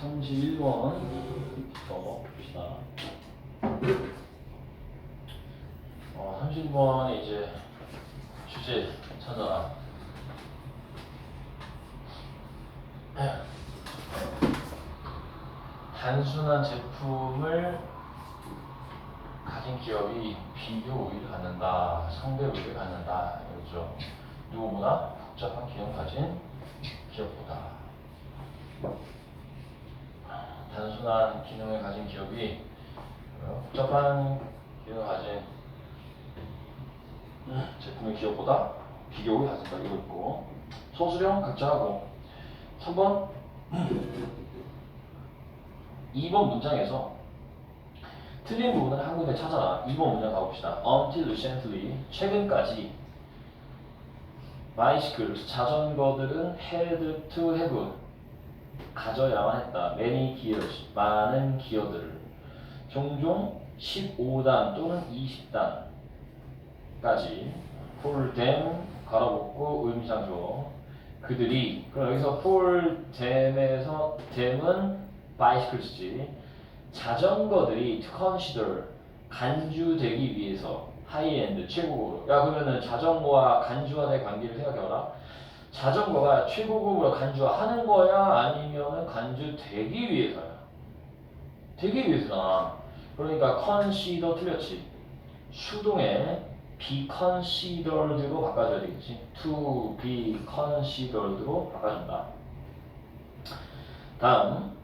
31번 적어봅시다. 어, 31번에 이제 주제 찾아라. 단순한 제품을 가진 기업이 비교 우위를 갖는다, 상대 우위를 갖는다, 이거죠. 누구보다 복잡한 기업 가진 기업보다. 단순한 기능을 가진 기업이 어, 복잡한 기능을 가진 제품의 기업보다 비교를 가진다. 이거 있고. 소수령 각자 하고. 3번. 2번 문장에서 틀린 부분을 한 군데 찾아라. 2번 문장 가봅시다. Until recently 최근까지 bicycles 자전거들은 had to have 가져야만 했다. many gears 많은 기어들을. 종종 15단 또는 20단까지 for them 가로붙고 의미상조. 그들이 그럼 여기서 for them에서 them은 bicycles지. 자전거들이 consider 간주되기 위해서 하이엔드 최고급으로. 야 그러면은 자전거와 간주와의 관계를 생각해봐라 자전거가 최고급으로 간주하는 거야? 아니면은 간주되기 위해서야? 되기 위해서잖아. 그러니까 consider 틀렸지. 수동에 be considered로 바꿔줘야 되겠지. to be considered로 바꿔준다. 다음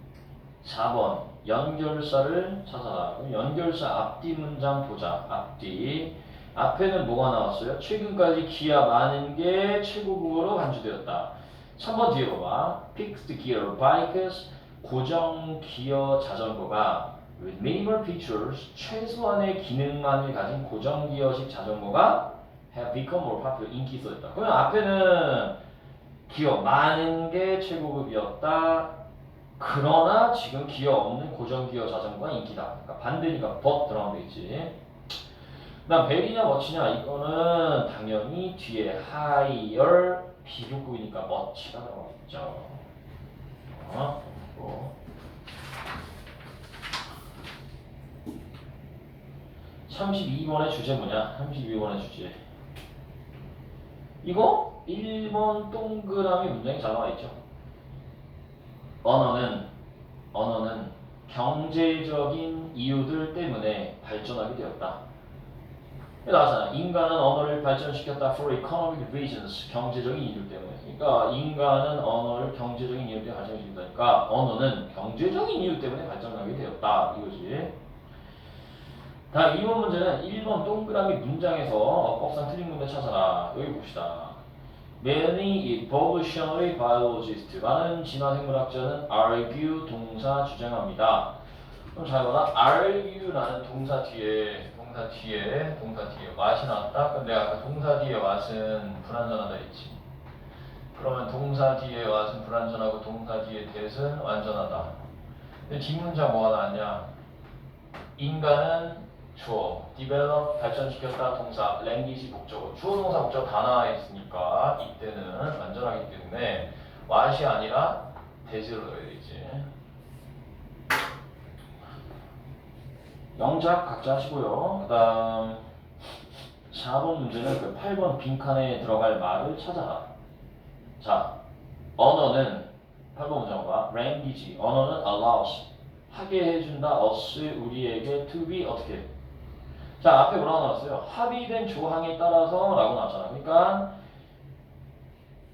4번. 연결사를 찾아라. 연결사 앞뒤 문장 보자. 앞뒤 앞에는 뭐가 나왔어요? 최근까지 기아 많은 게 최고급으로 간주되었다 3번 뒤에 봐봐 fixed gear bikes 고정 기어 자전거가 with minimal features 최소한의 기능만을 가진 고정 기어식 자전거가 have become more popular 인기 있어졌다 그러면 앞에는 기어 많은 게 최고급이었다 그러나 지금 기어 없는 고정 기어 자전거가 인기다. 그러니까 반대니까 but 들어가면 되겠지. 그다음 베리냐 멋지냐 이거는 당연히 뒤에 higher 비교급이니까 멋지가 들어가겠죠. 어? 그리고 32번의 주제 뭐냐? 32번의 주제. 이거 1번 동그라미 문장이 잘 나와 있죠. 언어는 언어는 경제적인 이유들 때문에 발전하게 되었다. 나왔잖아. 인간은 언어를 발전시켰다 for economic reasons. 경제적인 이유 때문에. 그러니까 인간은 언어를 경제적인 이유 때문에 발전시켰다니까 언어는 경제적인 이유 때문에 발전하게 되었다. 이거지. 다음 2번 문제는 1번 동그라미 문장에서 어법상 틀린 문제 찾아라. 여기 봅시다. Many evolutionary biologists 많은 진화 생물학자는 argue 동사 주장합니다. 그럼 잘 봐라. argue라는 동사 뒤에 동사 뒤에 동사 뒤에 what이 나왔다. 내가 아까 동사 뒤에 what은 불완전하다 했지. 그러면 동사 뒤에 what은 불완전하고 동사 뒤에 that은 완전하다. 근데 뒷문장 뭐가 나왔냐? 인간은 주어, develop 발전시켰다 동사, language 목적어, 주어 동사 목적 다 나와 있으니까 이때는 완전하기 때문에 what이 아니라 that을 넣어야 되지. 영작 각자 하시고요. 그 다음 4번 문제는 그 8번 빈칸에 들어갈 말을 찾아라. 자, 언어는 8번 문장 봐. language 언어는 allows 하게 해준다 us 우리에게 to be 어떻게 자 앞에 뭐라고 나왔어요 합의된 조항에 따라서 라고 나왔잖아 그러니까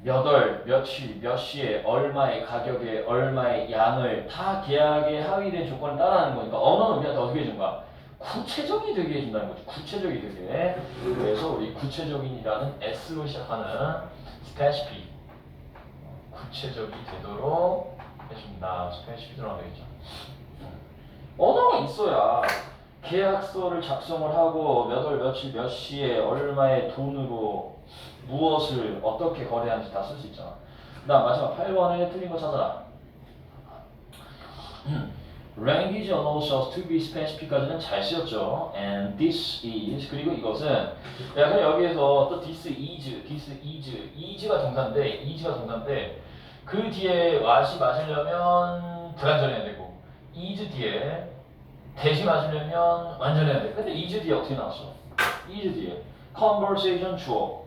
몇 월, 며칠, 몇 시에, 얼마의 가격에, 얼마의 양을 다 계약에 합의된 조건을 따라하는 거니까 언어는 우리한테 어떻게 해준 거야? 구체적이 되게 해준다는 거지. 구체적이 되게. 그래서 우리 구체적인이라는 S로 시작하는 specific 구체적이 되도록 해준다. Specific 들어가면 되겠죠? 언어가 있어야 계약서를 작성을 하고 몇 월 며칠 몇 시에 얼마의 돈으로 무엇을 어떻게 거래하는지 다 쓸 수 있잖아. 그 다음 마지막 8번에 틀린 거 찾아라. Language allows us to be specific까지는 잘 쓰였죠. And this is 그리고 이것은 야 그럼 여기에서 또 this is, this is, is가 동사인데 is가 동사인데 그 뒤에 what이 맞으려면 불완전해야 되고 2주 뒤에 대시 맞으려면 완전해야 돼. 근데 2주 뒤에 어떻게 나왔어? 2주 뒤에 conversation 주어,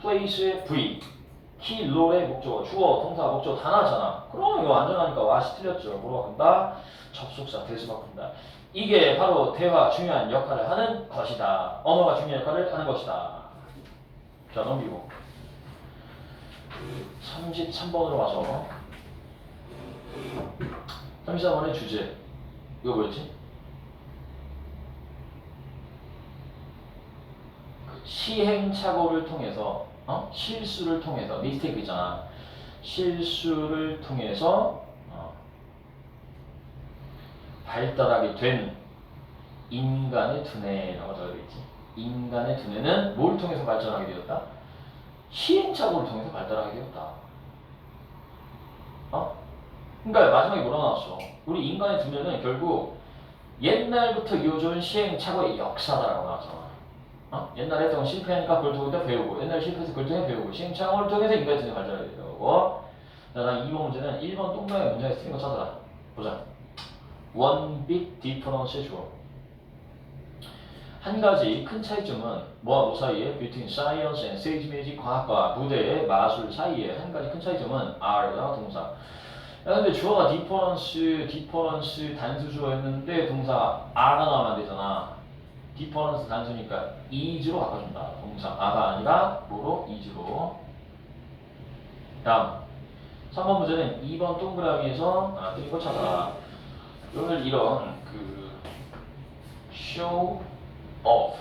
place의 V, 킬롤의 목적어, 주어, 동사, 목적어 다 나왔잖아. 그럼 이거 완전하니까 와시 틀렸죠. 뭐로 바꾼다? 접속사, 대수 바꾼다. 이게 바로 대화 중요한 역할을 하는 것이다. 언어가 중요한 역할을 하는 것이다. 자, 넘기고. 33번으로 와서 33번의 주제. 이거 뭐였지? 그 시행착오를 통해서 어? 실수를 통해서 미스테이크 있잖아. 실수를 통해서 어, 발달하게 된 인간의 두뇌라고 적어있지. 인간의 두뇌는 뭘 통해서 발전하게 되었다? 시행착오를 통해서 발달하게 되었다. 어? 그러니까 마지막에 뭐라 나왔어? 우리 인간의 두뇌는 결국 옛날부터 이어져온 시행착오의 역사다라고 나왔잖아. 어? 옛날에 했던 거 실패하니까 그걸 통해서 배우고 옛날에 실패해서 그걸 통해 배우고 시행착오를 통해서 두뇌 발달하게 되고 자, 나 2번 문제는 1번 동그라미 문제에 쓰인 거 찾아라. 보자. One big difference 주어. 한 가지 큰 차이점은 뭐와 뭐 사이에 between science and stage magic 과학과 무대의 마술 사이에 한 가지 큰 차이점은 are가 동사. 야, 근데 주어가 difference, difference 단수 주어였는데 동사 are가 나오면 안 되잖아. Difference 단수니까 is로 바꿔준다. 동사 a가 아니라 뭐로? is로. 다음 3번 문제는 2번 동그라미에서 아, 거 찾아라. 오늘 이런 그 show off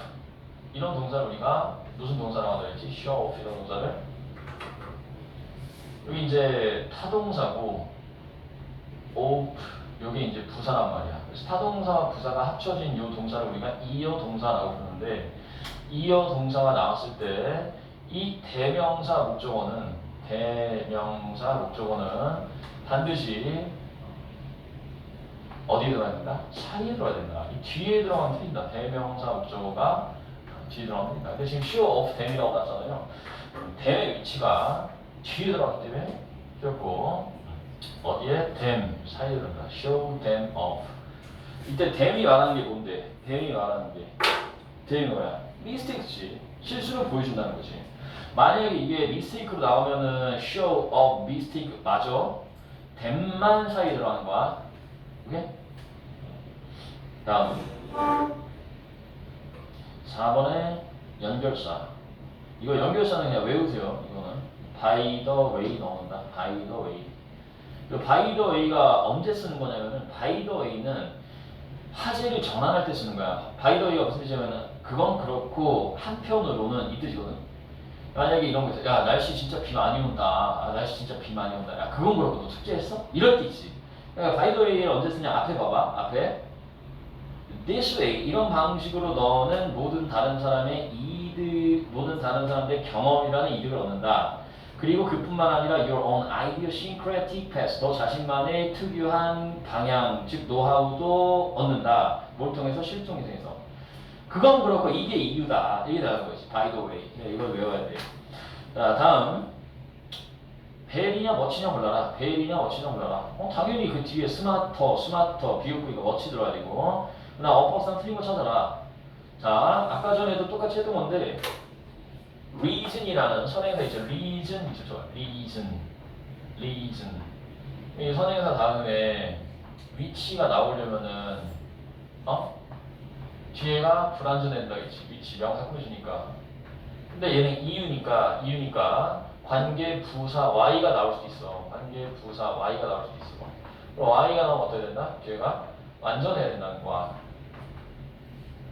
이런 동사를 우리가 무슨 동사라고 하자 했지? show off 이런 동사를 여기 이제 타동사고 off 여기 이제 부사란 말이야. 그래서 타동사와 부사가 합쳐진 이 동사를 우리가 이어 동사라고 부르는데 이어 동사가 나왔을 때 이 대명사 목적어는 대명사 목적어는 반드시 어디에 들어가야 된다? 사이에 들어가야 된다. 이 뒤에 들어가면 틀린다. 대명사 목적어가 뒤에 들어가면 틀린다. 근데 지금 show of them이라고 나왔잖아요. them의 위치가 뒤에 들어가기 때문에 틀렸고 어디에? them 사이에 들어간다. show them off. 이때 them이 말하는 게 뭔데? them이 말하는 게 them이 뭐야? mistake지. 실수를 보여준다는 거지. 만약에 이게 mistake로 나오면은 show of 맞아. them만 사이에 들어가는 거야. 오케이? 다음 4번에 연결사 이거 연결사는 그냥 외우세요 이거는 by the way 넣는다 by the way 이 by the way가 언제 쓰는 거냐면은 by the way는 화제를 전환할 때 쓰는 거야. way가 무슨 뜻이냐면은 그건 그렇고 한편으로는 이 뜻이거든. 만약에 이런 거 있어. 야 날씨 진짜 비 많이 온다. 아 날씨 진짜 비 많이 온다. 야 그건 그렇고 너 숙제했어? 이럴 때 있지. 그러니까 way를 언제 쓰냐? 앞에 봐봐. 앞에. This way. 이런 방식으로 너는 모든 다른 사람의 이득, 모든 다른 사람들의 경험이라는 이득을 얻는다. 그리고 그뿐만 아니라 your own idiosyncratic path, 너 자신만의 특유한 방향, 즉 노하우도 얻는다. 뭘 통해서 실종이 통해서. 그건 그렇고 이게 이유다. 이게 다른 거지. By the way. 네, 이걸 외워야 돼. 자, 다음. 벨이냐 멋지냐 몰라라. 벨이냐 멋지냐 몰라라. 어, 당연히 그 뒤에 스마터, 스마터, 비웃고 이거 멋지 들어야 되고. 나 어퍼상 틀린 거 찾아라. 자, 아까 전에도 똑같이 했던 건데 reason이라는 선행사 있죠. reason 있죠. reason, reason. 이 선행사 다음에 위치가 나오려면은 어? 뒤에가 불완전된다 있지. 위치 명사 꾸며주니까. 근데 얘는 이유니까 이유니까 관계 부사 y가 나올 수도 있어. 관계 부사 y가 나올 수도 있어. 그럼 y가 나오면 어떻게 된다? 뒤에가 완전해야 된다는 거야.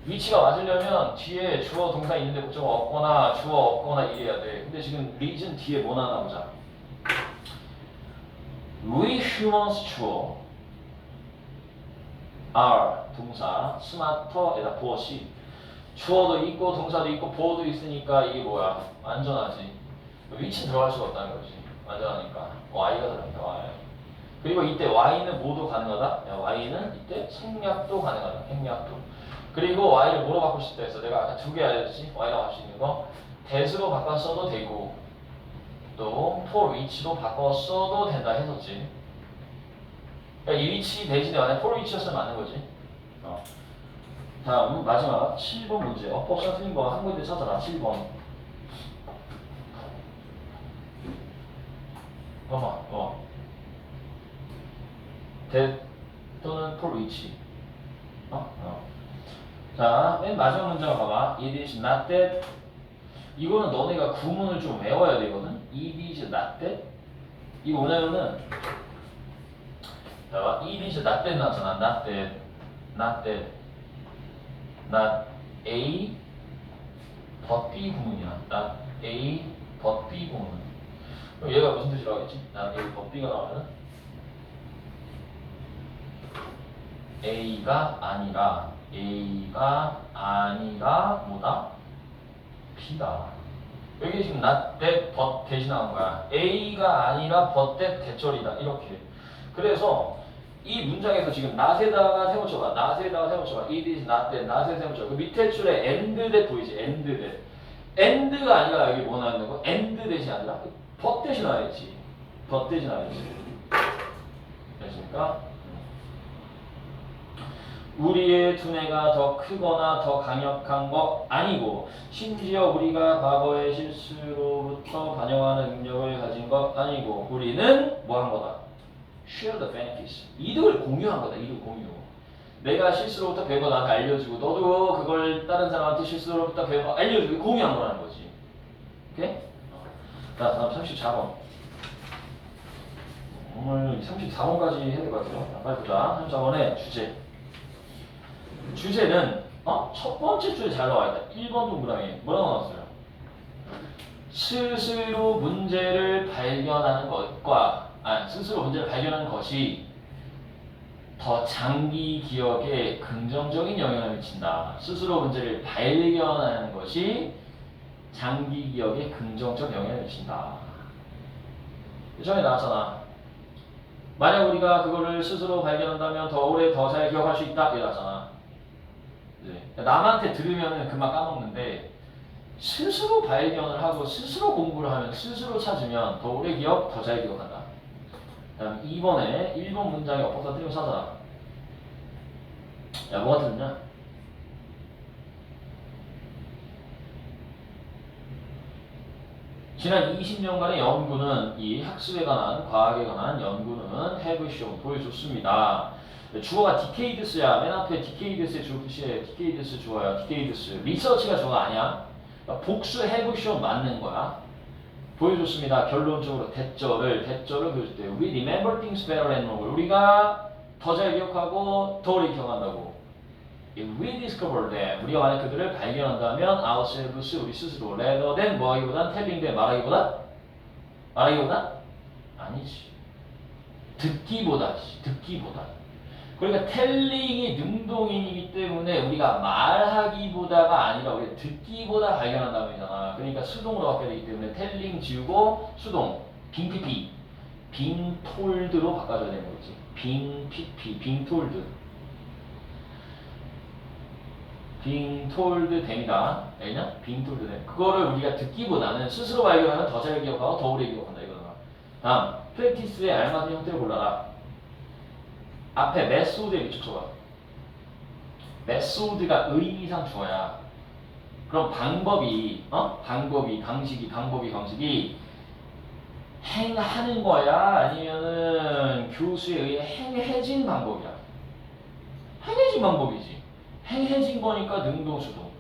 위치가 맞으려면 뒤에 주어 동사 있는데 목적어 없거나 주어 없거나 이래야 돼. 근데 지금 reason 뒤에 뭐 하나 나오자. We humans 주어 are 동사 스마터에다 보어시 주어도 있고 동사도 있고 보어도 있으니까 이게 뭐야? 완전하지. 위치 들어갈 수가 없다는 거지. 완전하니까. y가 들어간다 y. 그리고 이때 y는 뭐도 가능하다? 야, y는 이때 생략도 가능하다. 생략도 그리고 y를 뭐로 바꿀 수 있다 해서 내가 아까 두 개 알려줬지 y라고 할 수 있는 거 대수로 바꿔 써도 되고 또 for 위치로 바꿔 써도 된다 했었지 그러니까 이 위치 대신에 만약 for 위치였으면 맞는 거지. 어. 다음 마지막 7번 문제. 어법상 틀린 거한 군데 찾아라. 7번. 봐봐. 어. that 또는 for 위치. 어? 어. 자, 맨 마지막 문장 봐봐. It is not that. 이거는 너네가 구문을 좀 외워야 되거든. It is not that. 이거 뭐냐면은 자, it is not that 나잖아. not that. not that. not A but B 구문이야. not A but B 구문. 그럼 얘가 무슨 뜻이라고 하겠지? not A but B가 나오면 A가 아니라 A가 아니라 뭐다? B다. 여기 지금 not that but 대신 나온 거야. A가 아니라 but that 대절이다. 이렇게. 그래서 이 문장에서 지금 not에다가 세워쳐봐. not에다가 세워쳐봐. It is not that. not에 세워쳐. 그 밑에 줄에 and that 보이지? and that. and가 아니라 여기 뭐 나오는 거? and 대신 아니라 but 대신 나와야지. but 대신 나와야지. 됐습니까? 우리의 두뇌가 더 크거나 더 강력한 거 아니고 심지어 우리가 과거의 실수로부터 반영하는 능력을 가진 것 아니고 우리는 뭐 한 거다? share the benefits. 이득을 공유한 거다 이득 공유. 내가 실수로부터 배운 거 나한테 알려주고 너도 그걸 다른 사람한테 실수로부터 배운 거 알려주고 공유한 거라는 거지. 오케이? 자 다음 34번. 오늘 34번까지 해야 될 것 같아요. 자, 빨리 보자. 34번의 주제 주제는 어? 첫 번째 줄에 잘 나와 있다. 1번 동그라미 뭐라고 나왔어요? 스스로 문제를 발견하는 것과 아 스스로 문제를 발견하는 것이 더 장기 기억에 긍정적인 영향을 미친다. 스스로 문제를 발견하는 것이 장기 기억에 긍정적 영향을 미친다. 전에 나왔잖아. 만약 우리가 그거를 스스로 발견한다면 더 오래 더 잘 기억할 수 있다. 이러잖아. 네. 남한테 들으면 금방 까먹는데 스스로 발견을 하고 스스로 공부를 하면 스스로 찾으면 더 오래 기억, 더 잘 기억한다. 다음 2번에 1번 문장에 엎어서 틀리고 찾아라. 야, 뭐가 틀렸냐? 지난 20년간의 연구는 이 학습에 관한, 과학에 관한 연구는 shown, 보여줬습니다. 주어가 decades야. 맨 앞에 decades의 주어 표시에 decades 주어야. decades. 리서치가 주어가 아니야. 그러니까 복수 shown 맞는 거야. 보여줬습니다. 결론적으로 대절을 대절을 보여줄 때 we remember things better and more. 우리가 더 잘 기억하고 더 오래 기억한다고. If we discover that 우리가 만약 그들을 발견한다면 ourselves 우리 스스로 rather than 뭐 하기보단 telling them 말하기보다 말하기보다 아니지. 듣기보다 듣기보다. 그러니까 텔링이 능동이기 때문에 우리가 말하기보다가 아니라 우리가 듣기보다 발견한다면이잖아. 그러니까 수동으로 바뀌어야 되기 때문에 텔링 지우고 수동 빙피피 빙톨드로 바꿔줘야 되는 거지. 빙피피 빙톨드 빙톨드 됩니다. 알냐? 빙톨드 됨. 그거를 우리가 듣기보다는 스스로 발견하면 더 잘 기억하고 더 오래 기억한다 이거다. 다음 프랙티스에 알맞은 형태를 골라라. 앞에 메소드에 비춰줘봐. 메소드가 의미상 주어야. 그럼 방법이, 어? 방법이, 방식이, 방법이, 방식이 행하는 거야? 아니면은 교수에 의해 행해진 방법이야? 행해진 방법이지. 행해진 거니까 능동, 수동.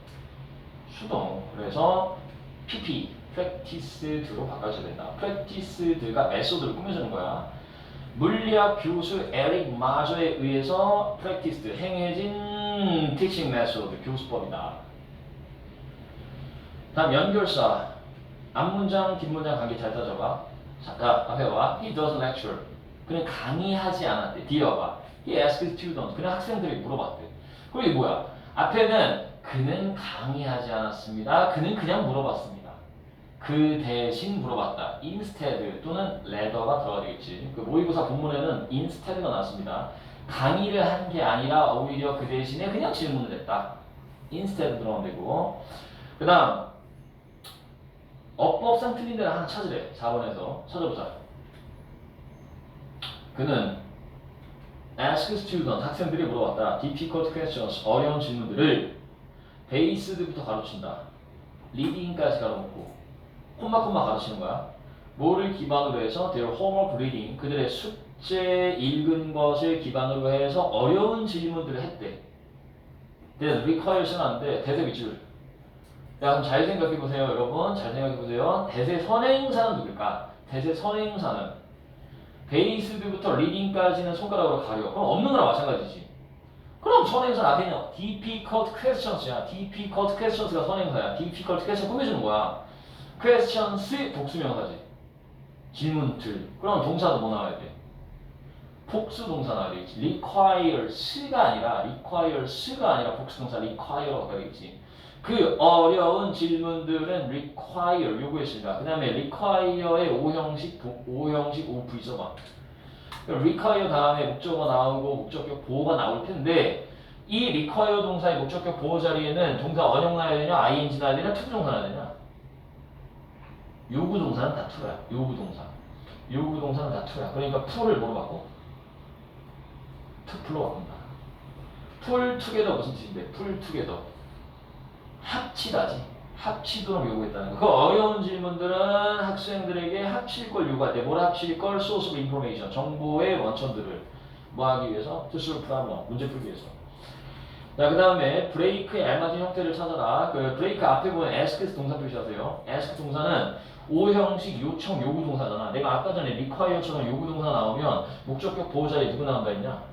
수동. 그래서 PP, practice드로 바꿔줘야 된다. practice드가 메소드를 꾸며주는 거야. 물리학 교수 에릭 마저에 의해서 프랙티스 행해진 티칭 메소드 교수법이다. 다음 연결사 앞문장 뒷문장 관계 잘 따져봐. 자, 앞에 봐. He does lecture. 그는 강의하지 않았대. 뒤에 봐. He asked students. 그는 학생들에게 물어봤대. 그리고 뭐야? 앞에는 그는 강의하지 않았습니다. 그는 그냥 물어봤습니다. 그 대신 물어봤다. instead 또는 rather가 들어가 되겠지. 그 모의고사 본문에는 instead가 나왔습니다. 강의를 한 게 아니라 오히려 그 대신에 그냥 질문을 했다. instead 들어가면 되고. 그 다음, 어법상 틀린 데를 하나 찾으래. 4번에서. 찾아보자. 그는 ask student 학생들이 물어봤다. difficult questions 어려운 질문들을 베이스드부터 가르친다. 리딩까지 가르쳤고 콤마 콤마 가르치는 거야. 뭐를 기반으로 해서 their homework reading 그들의 숙제 읽은 것을 기반으로 해서 어려운 질문들을 했대. then requires는 안 돼. 대세 밑줄. 야, 그럼 잘 생각해 보세요, 여러분. 잘 생각해 보세요. 대세 선행사는 누굴까? 대세 선행사는 베이스드부터 리딩까지는 손가락으로 가려. 그럼 없는 거랑 마찬가지지. 그럼 선행사 앞에 있는 difficult questions야. difficult questions가 선행사야. difficult question 꾸며주는 거야. Questions 복수 명사지. 질문들. 그럼 동사도 뭐 나와야 돼? 복수 동사 나와야 되겠지. requires가 아니라 requires가 아니라 복수 동사 require가 되겠지. 그 어려운 질문들은 require 요구했습니다. 그 다음에 require의 오형식 도- 오형식 오프 있어봐. require 다음에 목적어 나오고 목적격 보호가 나올 텐데 이 require 동사의 목적격 보호 자리에는 동사 원형 나야 되냐, ing 나야 되냐, 투부 동사 나야 되냐? 요구 동사는 다 투야. 요구 동사. 요구 동사는 다 투야. 그러니까 풀을 뭐로 바꿔? 투풀로 바꾼다. 풀 투게더 무슨 뜻인데? 풀 투게더. 합치다지. 합치도록 요구했다는 거. 그 어려운 질문들은 학생들에게 합칠 걸 요구할 때, 뭘 합칠 걸? of information. 정보의 원천들을 뭐 하기 위해서? solve problem. 문제 풀기 위해서. 자, 그 다음에 브레이크의 알맞은 형태를 찾아라. 그 브레이크 앞에 보면 ask 동사 표시하세요. ask 동사는 오형식 요청 요구 동사잖아. 내가 아까 전에 require처럼 요구 동사 나오면 목적격 보호자에 누구 나온다 했냐?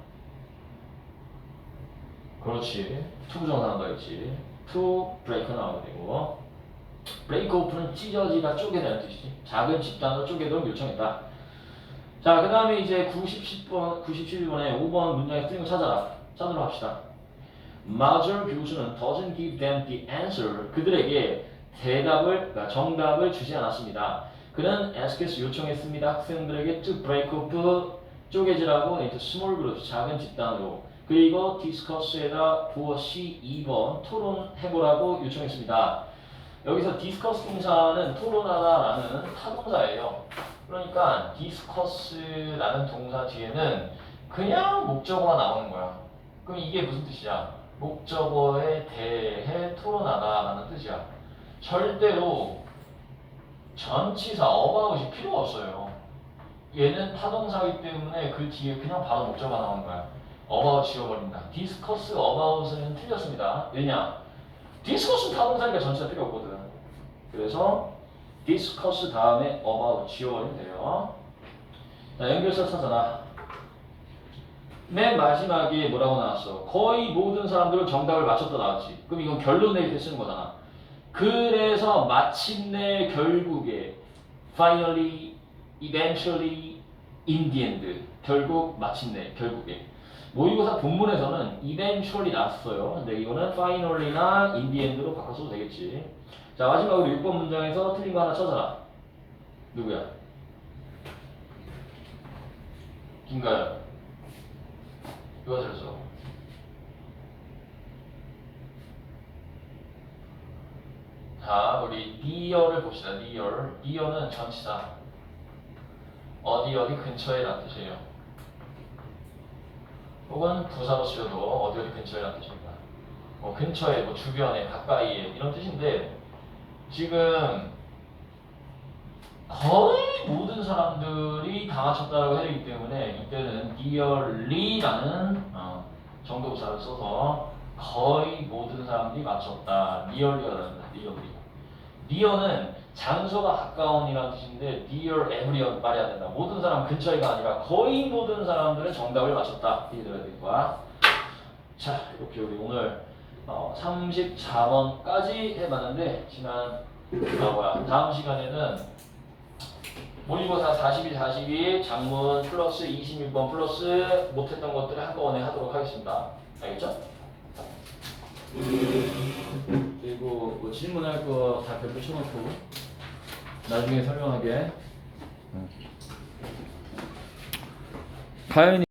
그렇지. 투부정사 나온다 했지. to break 나오게 되고 break open은 찢어지다 쪼개다는 뜻이지. 작은 집단으로 쪼개도록 요청했다. 자, 그 다음에 이제 90, 10번, 97번에 5번 문장에 쓰인 거 찾아라. 찾으러 합시다. Major 교수는 doesn't give them the answer. 그들에게 대답을, 그러니까 정답을 주지 않았습니다. 그는 asked 요청했습니다. 학생들에게 to break up 쪼개지라고 into small groups 작은 집단으로 그리고 discuss에다 부어시 2번 토론해보라고 요청했습니다. 여기서 discuss 동사는 토론하다라는 타동사예요. 그러니까 discuss라는 동사 뒤에는 그냥 목적어가 나오는 거야. 그럼 이게 무슨 뜻이야? 목적어에 대해 토론하다라는 뜻이야. 절대로 전치사 about이 필요가 없어요. 얘는 타동사이기 때문에 그 뒤에 그냥 바로 목적어가 나오는 거야. about 지워버린다. discuss about은 틀렸습니다. 왜냐? discuss는 타동사니까 전치사 필요 없거든. 그래서 discuss 다음에 about 지워버리면 돼요. 자, 연결사 찾아라. 맨 마지막에 뭐라고 나왔어? 거의 모든 사람들은 정답을 맞췄다 나왔지. 그럼 이건 결론 내릴 때 쓰는 거잖아. 그래서 마침내 결국에 finally, eventually, in the end 결국 마침내 결국에 모의고사 본문에서는 eventually 나왔어요. 근데 이거는 finally나 in the end로 바꿔서도 되겠지. 자 마지막으로 6번 문장에서 틀린 거 하나 찾아라. 누구야? 김가연. 누가 들었어? 자, 우리 near를 봅시다. near. near는 전치사. 어디 어디 근처에라는 뜻이에요. 혹은 부사로 쓰여도 어디 어디 근처에라는 뜻입니다. 뭐 근처에, 뭐 주변에, 가까이에 이런 뜻인데 지금 거의 모든 사람들이 다 맞췄다고 해야 되기 때문에 이때는 nearly라는 어, 정도부사를 써서 거의 모든 사람들이 맞췄다. nearly가 nearly. near는 장소가 가까운이라는 뜻인데 near everyone 말해야 된다. 모든 사람 근처에가 아니라 거의 모든 사람들은 정답을 맞췄다. 이게 들어야 될 거야. 자, 이렇게 우리 오늘 어, 34번까지 해봤는데 지난 아 뭐야 다음 시간에는 모의고사 41, 42 장문 플러스 26번 플러스 못했던 것들을 한꺼번에 하도록 하겠습니다. 알겠죠? 그리고 뭐 질문할 거 다 별표 쳐놓고 나중에 설명하게. 가연이